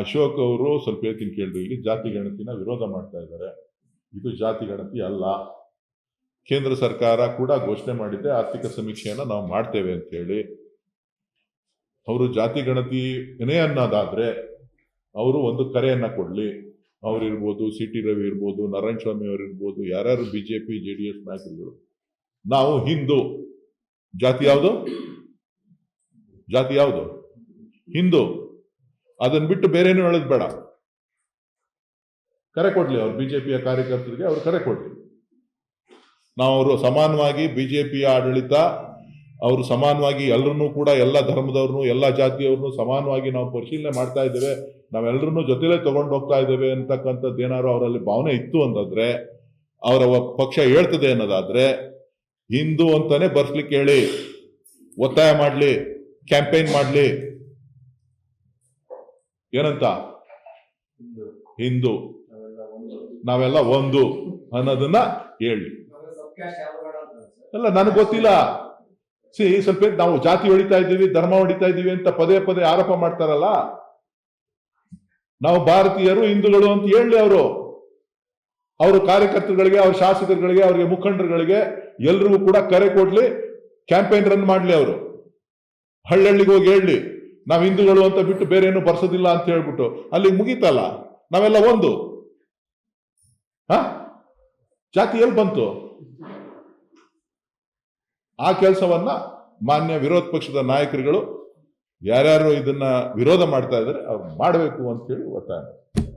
ಅಶೋಕ್ ಅವರು ಸ್ವಲ್ಪ ಹೇಳ್ತೀನಿ ಕೇಳಿದ್ರು ಇಲ್ಲಿ ಜಾತಿ ಗಣತಿನ ವಿರೋಧ ಮಾಡ್ತಾ ಇದ್ದಾರೆ. ಇದು ಜಾತಿ ಗಣತಿ ಅಲ್ಲ. ಕೇಂದ್ರ ಸರ್ಕಾರ ಕೂಡ ಘೋಷಣೆ ಮಾಡಿದೆ ಆರ್ಥಿಕ ಸಮೀಕ್ಷೆಯನ್ನ ನಾವು ಮಾಡ್ತೇವೆ ಅಂತ ಹೇಳಿ. ಅವರು ಜಾತಿ ಗಣತಿನೇ ಅನ್ನೋದಾದರೆ ಅವರು ಒಂದು ಕರೆಯನ್ನ ಕೊಡ್ಲಿ. ಅವರಿರ್ಬೋದು ಸಿ ಟಿ ರವಿ ಇರ್ಬೋದು, ನಾರಾಯಣ ಸ್ವಾಮಿ ಅವರು ಇರ್ಬೋದು ಯಾರ್ಯಾರು ಬಿಜೆಪಿ ಜೆ ಡಿ ಎಸ್ ನಾಯಕರುಗಳು. ನಾವು ಹಿಂದೂ. ಜಾತಿ ಯಾವುದು? ಜಾತಿ ಯಾವುದು? ಹಿಂದೂ. ಅದನ್ನ ಬಿಟ್ಟು ಬೇರೇನು ಹೇಳೋದು ಬೇಡ. ಕರೆ ಕೊಡ್ಲಿ ಅವ್ರು ಬಿಜೆಪಿಯ ಕಾರ್ಯಕರ್ತರಿಗೆ ಅವ್ರು ಕರೆ ಕೊಡ್ಲಿ. ನಾವು ಅವರು ಸಮಾನವಾಗಿ ಬಿಜೆಪಿಯ ಆಡಳಿತ, ಅವರು ಸಮಾನವಾಗಿ ಎಲ್ಲರನ್ನೂ ಕೂಡ ಎಲ್ಲ ಧರ್ಮದವ್ರನ್ನು ಎಲ್ಲ ಜಾತಿಯವ್ರನ್ನು ಸಮಾನವಾಗಿ ನಾವು ಪರಿಶೀಲನೆ ಮಾಡ್ತಾ ಇದ್ದೇವೆ ನಾವೆಲ್ಲರನ್ನೂ ಜೊತೆಲೇ ತಗೊಂಡು ಹೋಗ್ತಾ ಇದ್ದೇವೆ ಅಂತಕ್ಕಂಥದ್ದು ಏನಾದ್ರು ಅವರಲ್ಲಿ ಭಾವನೆ ಇತ್ತು ಅಂತಂದ್ರೆ, ಅವರ ಪಕ್ಷ ಹೇಳ್ತದೆ ಅನ್ನೋದಾದ್ರೆ, ಹಿಂದೂ ಅಂತಾನೆ ಬರ್ಸ್ಲಿಕ್ಕೆ ಹೇಳಿ, ಒತ್ತಾಯ ಮಾಡ್ಲಿ, ಕ್ಯಾಂಪೇನ್ ಮಾಡ್ಲಿ ಏನಂತ? ಹಿಂದೂ. ನಾವೆಲ್ಲ ಒಂದು ಅನ್ನೋದನ್ನ ಹೇಳಿ. ಅಲ್ಲ, ನನಗೆ ಗೊತ್ತಿಲ್ಲ. ಸಿ ಸ್ವಲ್ಪ ನಾವು ಜಾತಿ ಹೊಡಿತಾ ಇದ್ದೀವಿ, ಧರ್ಮ ಹೊಡಿತಾ ಇದ್ದೀವಿ ಅಂತ ಪದೇ ಪದೇ ಆರೋಪ ಮಾಡ್ತಾರಲ್ಲ? ನಾವು ಭಾರತೀಯರು, ಹಿಂದೂಗಳು ಅಂತ ಹೇಳಿ ಅವರು. ಅವರು ಕಾರ್ಯಕರ್ತರುಗಳಿಗೆ, ಅವ್ರ ಶಾಸಕರುಗಳಿಗೆ, ಅವರಿಗೆ ಮುಖಂಡರುಗಳಿಗೆ ಎಲ್ರಿಗೂ ಕೂಡ ಕರೆ ಕೊಡ್ಲಿ, ಕ್ಯಾಂಪೇನ್ ರನ್ ಮಾಡ್ಲಿ ಅವರು. ಹಳ್ಳಹಳ್ಳಿಗೆ ಹೋಗಿ ಹೇಳಿ. ನಾವು ಹಿಂದೂಗಳು ಅಂತ ಬಿಟ್ಟು ಬೇರೆ ಏನು ಬರ್ಸೋದಿಲ್ಲ ಅಂತ ಹೇಳ್ಬಿಟ್ಟು ಅಲ್ಲಿ ಮುಗೀತಲ್ಲ? ನಾವೆಲ್ಲ ಒಂದು? ಹ? ಜಾತಿ ಎಲ್ಲಿ ಬಂತು? ಆ ಕೆಲಸವನ್ನ ಮಾನ್ಯ ವಿರೋಧ ಪಕ್ಷದ ನಾಯಕರುಗಳು ಯಾರ್ಯಾರು ಇದನ್ನ ವಿರೋಧ ಮಾಡ್ತಾ ಇದ್ದಾರೆ ಅವ್ರು ಮಾಡಬೇಕು ಅಂತ ಹೇಳಿ ಒತ್ತಾಯ.